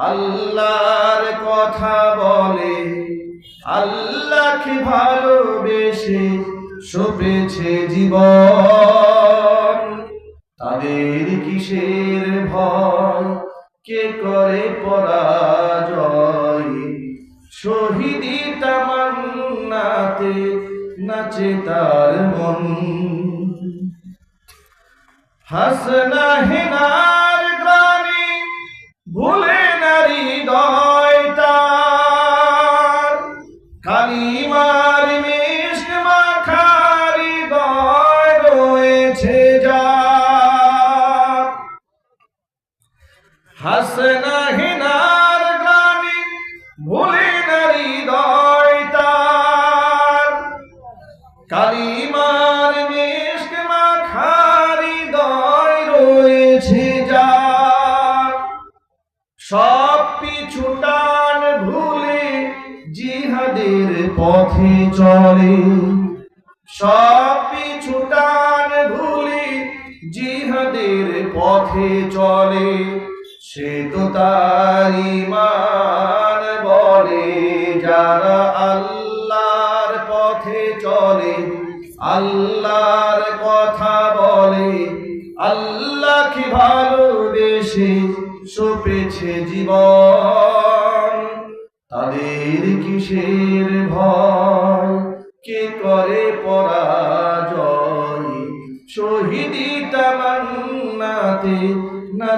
আল্লাহর কথা বলে, আল্লাহকে ভালোবেসে সপেছে জীবন। তাদের কিসের ভয়? কে করে পরাজয়? শহীদি তামান্নাতে নাচে তার মন। হাসনা হেনার গ্রামে ভুলে পথে চলে। সব পিছু টান ভুলে জিহাদের পথে চলে। সে তো তার ইমান বলে, যারা আল্লাহর পথে চলে, আল্লাহর কথা বলে। আল্লাহ আল্লাহকে ভালোবেসে সপেছে জীবন?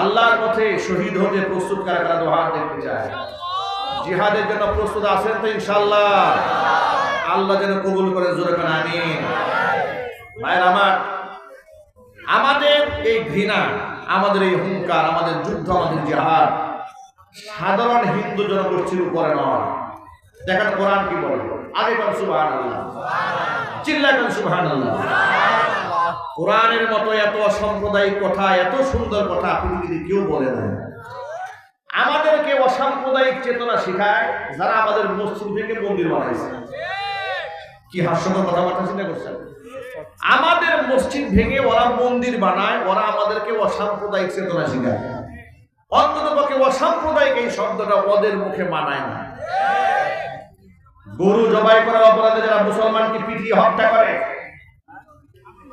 আল্লাহর পথে শহীদ হতে প্রস্তুত কারা কারা দোহার দেখতে চায়? জিহাদের জন্য প্রস্তুত আছেন তো ইনশাল্লাহ আল্লাহ যেন কবুল করে জোরে আমিন। ভাইয়ের আমার, আমাদের এই ঘৃণা, আমাদের এই হুঙ্কার আমাদের যুদ্ধ, আমাদের জিহাদ সাধারণ হিন্দু জনগোষ্ঠীর উপরে নয়। দেখেন কোরআন কি বলে? আগে কোন সুবহান আল্লাহ চিল্লা কোন সুবহান আল্লাহ কোরআনের মতো এত অসাম্প্রদায়িক কথা, এত সুন্দর কথা পৃথিবীতে কেউ বলে না আমাদেরকে অসাম্প্রদায়িক চেতনা শেখায় যারা আমাদের মসজিদ থেকে মন্দির বানাইছে। কি হাস্যকর কথাবার্তা চিন্তা করছেন? আমাদের মসজিদ ভেঙে ওরা মন্দির বানায়, ওরা আমাদেরকে অসাম্প্রদায়িক চেতনা শেখায়। অন্তত পক্ষে অসাম্প্রদায়িক এই শব্দটা ওদের মুখে মানায় না। গরু জবাই করার অপরাধে যারা মুসলমানকে পিটিয়ে হত্যা করে।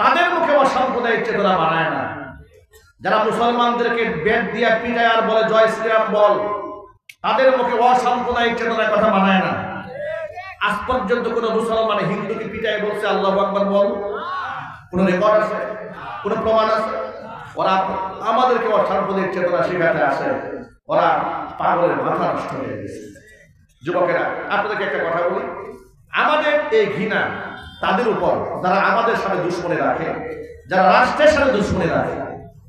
তাদের মুখে অসাম্প্রদায়িক চেতনা মানায় না। যারা মুসলমানদেরকে বেদ দিয়া পিটায় আর বলে, জয় শ্রীরাম, বল। তাদের মুখে অসাম্প্রদায়িক চেতনার কথা মানায় না। আজ পর্যন্ত কোন মুসলমান হিন্দুকে পিটায় বলছে, আল্লাহ আকবর, বল। কোন রেকর্ড আছে? কোন প্রমাণ আছে? ওরা আমাদেরকে অসাম্প্রদায়িক চেতনা শেখাতে আসে। ওরা পাগলের মাথা নষ্ট হয়ে গেছে। যুবকেরা, আপনাদেরকে একটা কথা বলি। আমাদের এই ঘৃণা তাদের উপর যারা আমাদের সাথে দুশ্মনে রাখে যারা রাষ্ট্রের সাথে দুশ্মনে রাখে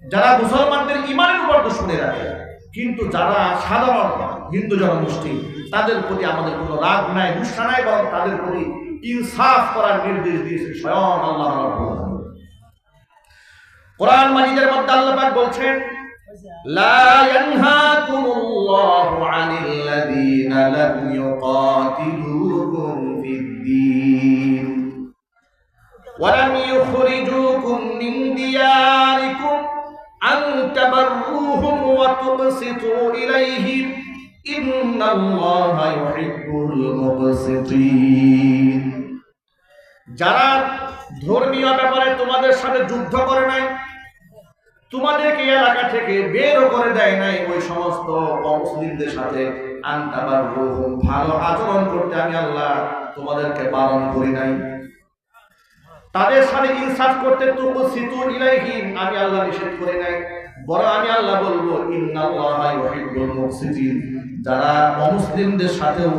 যারা মুসলমানদের ইমানের উপর দুশ্মনে রাখে কিন্তু যারা সাধারণ হিন্দু জনগোষ্ঠী তাদের প্রতি আমাদের কোনো রাগ নাই গুসা নাই বরং তাদের প্রতি ইনসাফ করার নির্দেশ দিয়েছে স্বয়ং আল্লাহ রাব্বুল আলামিন। কোরআন মাজিদের মধ্যে আল্লাহ পাক বলছেন لا ينهاكم الله عن الذين لم يقاتلوكم ولم يخرجوكم من دياركم أن تبروهم وتقسطوا إليهم إن الله يحب المقسطين যারা ধর্মীয় ব্যাপারে তোমাদের সাথে যুদ্ধ করে নাই তোমাদেরকে এই এলাকা থেকে বেরও করে দেয় নাই ওই সমস্ত অমুসলিমদের সাথে আন্তাবার ভালো আচরণ করতে আমি আল্লাহ তোমাদেরকে বারণ করি নাই তাদের সাথে ইনসাফ করতে তুকু সিতু ইলাইহিম আমি আল্লাহ নিষেধ করে নাই। বরং আমি আল্লাহ বলব, ইন্নাল্লাহা যারা অমুসলিমদের সাথেও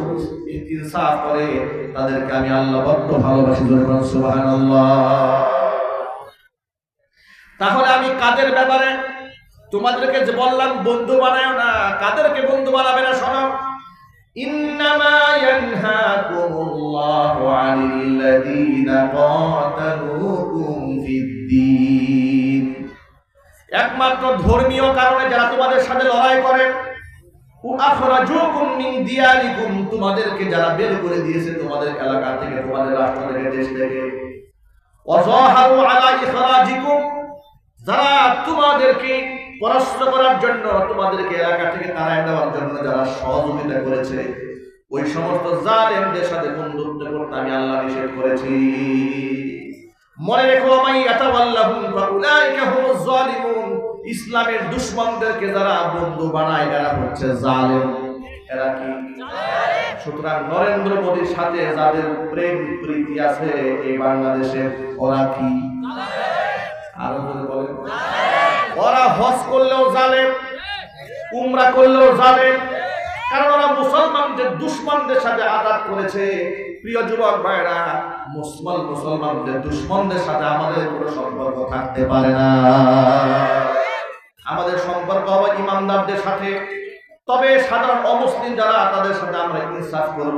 ইনসাফ করে, তাদেরকে আমি আল্লাহ বড্ড ভালোবাসি সুবহানাল্লাহ। তাহলে আমি কাদের ব্যাপারে? তোমাদেরকে যে বললাম, বন্ধু বানায় না। কাদেরকে বন্ধু বানাবে না, শোনো। إنما ينهاكم الله عن الذين قاتلوكم في الدين একমাত্র ধর্মীয় কারণে যারা তোমাদের সাথে লড়াই করে আখরাজুকুম মিন দিয়ারিকুম তোমাদেরকে যারা বের করে দিয়েছে তোমাদের এলাকা থেকে তোমাদের রাষ্ট্র থেকে দেশ থেকে ওয়াজাহারু আলা ইখরাজিকুম যারা তোমাদেরকে পরাস্ত করার জন্য তোমাদেরকে এলাকা থেকে তাড়ায় দেওয়ার জন্য যারা সহযোগিতা করেছে, ওই সমস্ত জালেমদের সাথে বন্ধুত্ব করতে আমি আল্লাহ নিষেধ করেছি। মনে রেখো ফাউলাইকা ইসলামের দুশমনদেরকে যারা বন্ধু বানায় হচ্ছে জালেম। এরা কি? সুতরাং নরেন্দ্র মোদীর সাথে যাদের প্রেম প্রীতি আছে, এই বাংলাদেশে ওরা কি? আরও ওরা হজ করলেও জালেম উমরা করলেও জালেম কারণ ওরা মুসলমানদের, দুশ্মনদের সাথে আঘাত করেছে। প্রিয় যুবক ভাইরা মুসলমান, মুসলমানদের দুশ্মনদের সাথে আমাদের কোনো সম্পর্ক থাকতে পারে না। আমাদের সম্পর্ক হবে ইমানদারদের সাথে। তবে সাধারণ অমুসলিম যারা, তাদের সাথে আমরা ইনসাফ করব।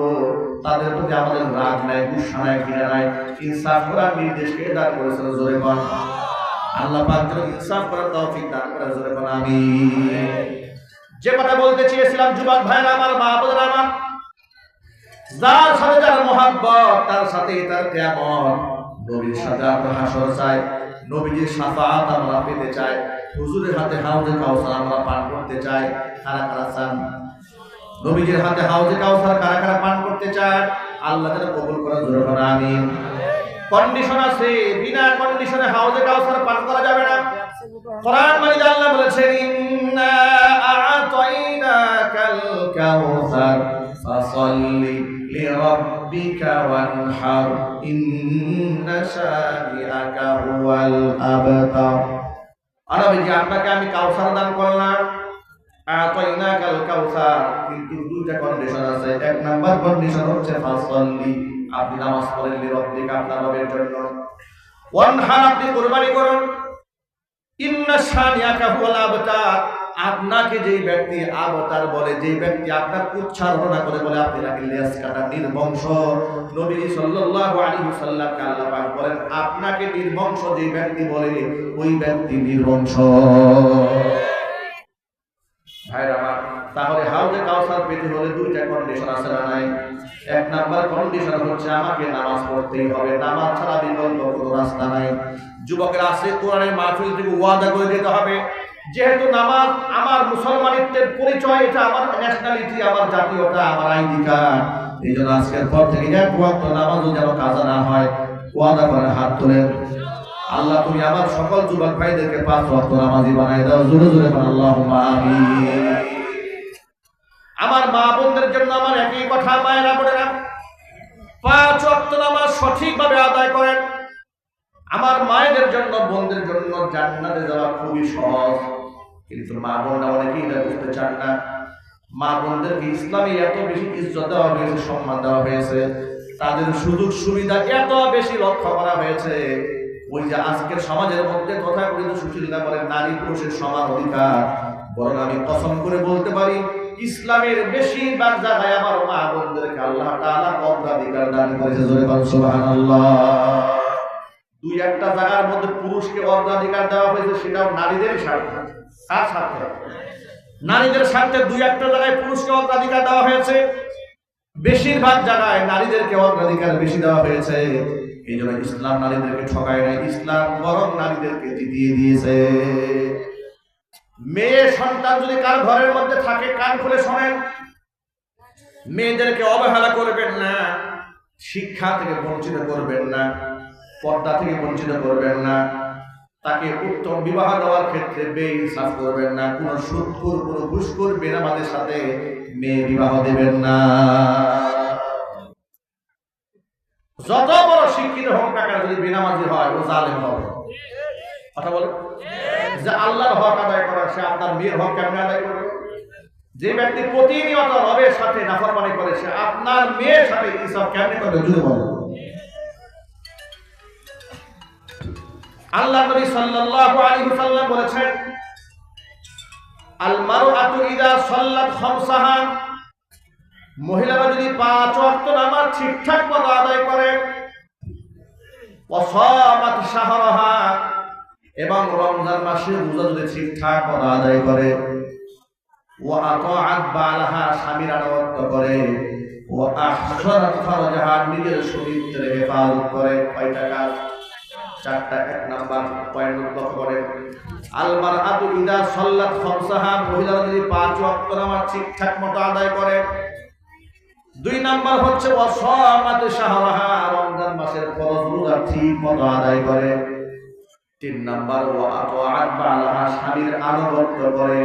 তাদের প্রতি আমাদের রাগ নাই, গুসা নাই, ঘৃণা নাই। ইনসাফ করার নির্দেশকে করেছেন জোরে আল্লাহ পাক যেন ইনসাফ করার তৌফিক দান করে জোরে কোন আমি যে কথা বলতে চেয়েছিলাম, যুবক ভাইরা আমার, মা বোনেরা আমার, যার সাথে যার মোহাব্বত, তার সাথে তার কেমন নবীর সাথে হাসর চাই, নবীজির সাফাত আমরা পেতে চাই, হুজুরের হাতে হাউজে কাউসার আমরা পান করতে চাই, কারা কারা চান? নবীজির হাতে হাউজে কাউসার কারা কারা পান করতে চায় আল্লাহ কবুল করে জোরে কোন আমিন। কন্ডিশন আছে, বিনা কন্ডিশনে হাউজে কাউসার পান করা যাবে না। কোরআন মানে আল্লাহ বলেছেন, ইন্না আ'তাইনাকাল কাউসার, ফাসাল্লি লিরাব্বিকা ওয়ানহার, ইন্না শানিআকা হুয়াল আবতার। আরবিজি আপনাকে আমি কাউসার দান করলাম। আ'তাইনাকাল কাউসার, কিন্তু দুইটা কন্ডিশন আছে। এক নাম্বার কন্ডিশন হচ্ছে ফাসাল্লি আপনি নামাজ পড়েন আপনার রবের জন্য। ওয়ানহার আপনি কুরবানি করুন। ইন্না হুয়াল আবতার। আপনাকে যেই ব্যক্তি আবতার বলে, যেই ব্যক্তি আপনার উচ্চারণা করে বলে, আপনি নাকি লেজ কাটা নির্বংশ। নবী সাল্লাল্লাহু আলাইহি সাল্লামকে আল্লাহ পাক বলেন, আপনাকে নির্বংশ যেই ব্যক্তি বলে, ওই ব্যক্তি নির্বংশ। আমার, তাহলে হাউজে কাউসার পেতে হলে দুইটা কন্ডিশন আছে না নাই? এক নাম্বার কন্ডিশন হচ্ছে আমাকে নামাজ পড়তেই হবে। নামাজ ছাড়া বিকল্প কোনো রাস্তা নাই। আছে, কোরআনের মাহফিল থেকে ওয়াদা করে দিতে হবে। যেহেতু নামাজ আমার মুসলমানিত্বের পরিচয়, এটা আমার ন্যাশনালিটি আমার জাতীয়তা, আমার কার্ড এই জন্য আজকের পর থেকে এক ওয়াক্ত নামাজও যেন কাজা না হয়, ওয়াদা করে হাত তোলেন। আল্লাহ, তুমি আমার সকল যুবক ভাইদেরকে পাঁচ ওয়াক্ত নামাজি বানাই দাও। জোরে জোরে আমিন। আমার মা বোনদের জন্য আমার একই কথা, মায়েরা বোনেরা, পাঁচ ওয়াক্ত নামাজ সঠিকভাবে আদায় করেন। আমার মায়েদের জন্য, বোনদের জন্য জান্নাতে যাওয়া খুবই সহজ। কিন্তু মা বোনরা অনেকেই এটা বুঝতে চান না। মা বোনদেরকে ইসলামে এত বেশি ইজ্জত দেওয়া হয়েছে, সম্মান দেওয়া হয়েছে, তাদের সুযোগ সুবিধা এত বেশি লক্ষ্য করা হয়েছে। ওই যে আজকের সমাজের মধ্যে তথাকথিত সুশীলতা বলে নারী পুরুষের সমান অধিকার। বরং আমি কসম করে বলতে পারি, ইসলামের বেশিরভাগ জায়গায় আমার মা বোনদেরকে আল্লাহ তাআলা অগ্রাধিকার দান করেছে, জোরে সুবহানাল্লাহ। দুই একটা জায়গার মধ্যে পুরুষকে অগ্রাধিকার দেওয়া হয়েছে, সেটাও নারীদের স্বার্থে, কার স্বার্থে? নারীদের স্বার্থে দুই একটা জায়গায় পুরুষকে অগ্রাধিকার দেওয়া হয়েছে, বেশিরভাগ জায়গায় নারীদেরকে অগ্রাধিকার বেশি দেওয়া হয়েছে। এই জন্য ইসলাম নারীদেরকে ঠকায় নাই, ইসলাম বরং নারীদেরকে জিতিয়ে দিয়েছে। মেয়ে সন্তান যদি কার ঘরের মধ্যে থাকে, কান খুলে শোনেন। মেয়েদেরকে অবহেলা করবেন না, শিক্ষা থেকে বঞ্চিত করবেন না, পর্দা থেকে বঞ্চিত করবেন না, তাকে উত্তম বিবাহ দেওয়ার ক্ষেত্রে বেইনসাফ করবেন না, কোন সুদখোর কোন ঘুষখোর বেনামাদের সাথে মেয়ে বিবাহ দেবেন না। যত বড় শিক্ষিত হোক না কেন, যদি বেনামাজি হয়, ও জালেম হবে। কথা বলে। যে আল্লাহর হক আদায় করা সে আপনার মেয়ের হক কেমনে আদায় করবে? যে ব্যক্তি প্রতিনিয়ত রবের সাথে নাফরমানি করে, সে আপনার মেয়ের সাথে ইসব কেমনে করবে? যদি বলে আল্লাহ নবী সাল্লাল্লাহু আলাইহি ওয়াসাল্লাম বলেছেন আল মারআতু ইদা সাল্লাত খামসাহা মহিলারা যদি পাঁচ ওয়াক্ত নামাজ ঠিকঠাক মতো আদায় করে এবং রমজান মাসে রোজা যদি ঠিকঠাক আদায় করে, ও বালাহা স্বামীর করে, ও নিজের হেফাজত করে কয়টা কাজ চারটা, এক নাম্বার পয়েন্ট করেন আলমার আতু ইদা সাল্লাত খামসাহা যদি পাঁচ ওয়াক্ত ঠিকঠাক মতো আদায় করে। দুই নাম্বার হচ্ছে অসমাত শাহরাহা ঠিক মতো আদায় করে। তিন নাম্বার ও বালাহা স্বামীর আনুগত্য করে।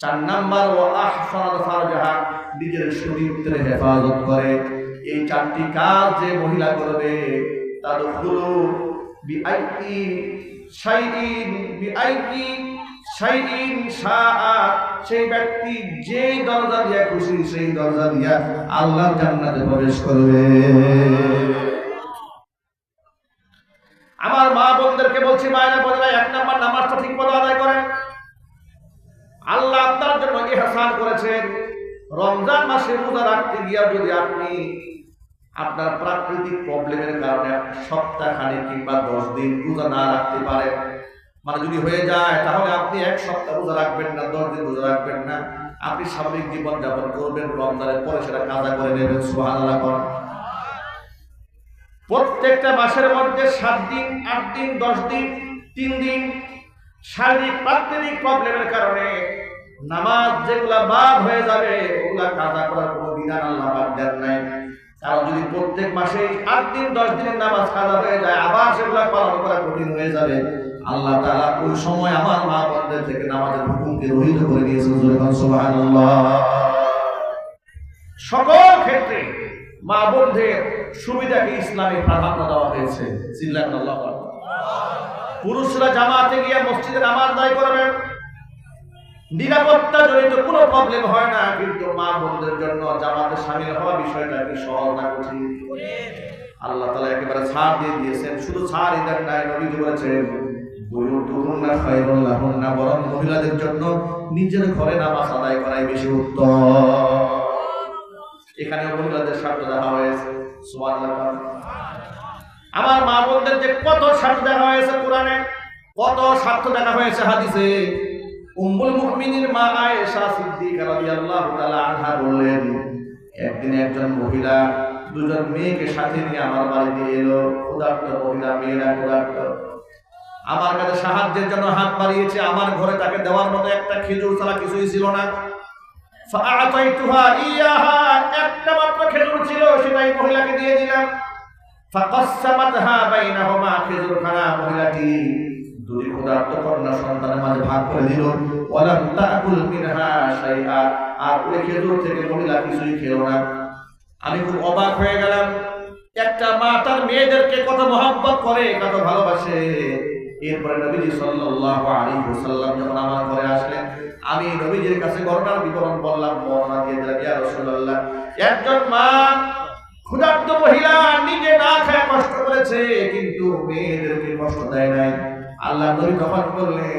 চার নাম্বার ও ফারজাহা নিজের শরীরের হেফাজত করে। এই চারটি কাজ যে মহিলা করবে শাইইন শাআ, সেই ব্যক্তি যেই দরজা দিয়া খুশি, সেই দরজা দিয়া আল্লাহ জান্নাতে প্রবেশ করবে। আমার মা বোনদেরকে বলছি, মায়েরা বোনেরা, এক নাম্বার নামাজটা ঠিক মতো আদায় করেন। আল্লাহ আপনার জন্য ইহসান করেছেন। রমজান মাসে রোজা রাখতে গিয়া যদি আপনি আপনার প্রাকৃতিক প্রবলেমের কারণে সপ্তাহ খানিক কিংবা দশ দিন রোজা না রাখতে পারেন মানে যদি হয়ে যায়, তাহলে আপনি এক সপ্তাহ রোজা রাখবেন না, দশ দিন রোজা রাখবেন না। আপনি স্বাভাবিক জীবনযাপন করবেন, রমজানের পরে সেটা কাজা করে নেবেন করেন প্রত্যেকটা মাসের মধ্যে সাত দিন, আট দিন, দশ দিন, তিন দিন শারীরিক প্রাকৃতিক প্রবলেমের কারণে নামাজ যেগুলা বাদ হয়ে যাবে, ওগুলা কাজা করার কোনো বিধান আল্লাহ বাদ দেন নাই। কারণ যদি প্রত্যেক মাসে আট দিন, দশ দিনের নামাজ কাজা হয়ে যায়, আবার সেগুলা পালন করা কঠিন হয়ে যাবে। আল্লাহ তাআলা ওই সময় আমার মা বোনদের থেকে নামাজের হুকুমকে রহিত করে দিয়েছেন সকল ক্ষেত্রে মা বোনদের সুবিধাকে ইসলামে প্রাধান্য দেওয়া হয়েছে। পুরুষরা জামাতে গিয়ে মসজিদে আদায় করবেন নিরাপত্তা কোনো প্রবলেম হয় না, কিন্তু মা বোনদের জন্য জামাতে সামিল হওয়া বিষয়টা কি সহজ না কঠিন। আল্লাহ তালা একেবারে ছাড় দিয়ে দিয়েছেন। শুধু ছাড় ইদার নাই নবী বলেছেন বরং মহিলাদের জন্য নিজের ঘরে নামাজ আদায় করাই বেশি উত্তম। এখানে মহিলাদের স্বার্থ দেখা হয়েছে। আমার মা বোনদের যে কত স্বার্থ দেখা হয়েছে কোরআনে, কত স্বার্থ দেখা হয়েছে হাদিসে। উম্মুল মুমিনিন মা আয়েশা সিদ্দিকা রাদিয়াল্লাহু তাআলা আনহা বললেন, একদিন একজন মহিলা দুজন মেয়েকে সাথে নিয়ে আমার বাড়িতে এলো। ক্ষুধার্ত মহিলা, মেয়েরা ক্ষুধার্ত। আমার কাছে সাহায্যের জন্য হাত বাড়িয়েছে। আমার ঘরে তাকে দেওয়ার মতো একটা খেজুর ছাড়া কিছুই ছিল না। আমি খুব অবাক হয়ে গেলাম। একটা মা তার মেয়েদেরকে কত মহব্বত করে কত ভালোবাসে। এরপরে নবীজি সাল্লাল্লাহু আলাইহি যখন আমার ঘরে আসলেন, আমি নবীজির কাছে ঘটনার বিবরণ বললাম বর্ণনা দিয়ে দিলাম ইয়া রাসূলুল্লাহ, একজন মা ক্ষুধার্ত মহিলা নিজে না খায় কষ্ট করেছে, কিন্তু মেয়েদেরকে কষ্ট দেয় নাই। আল্লাহ নবী তখন বললেন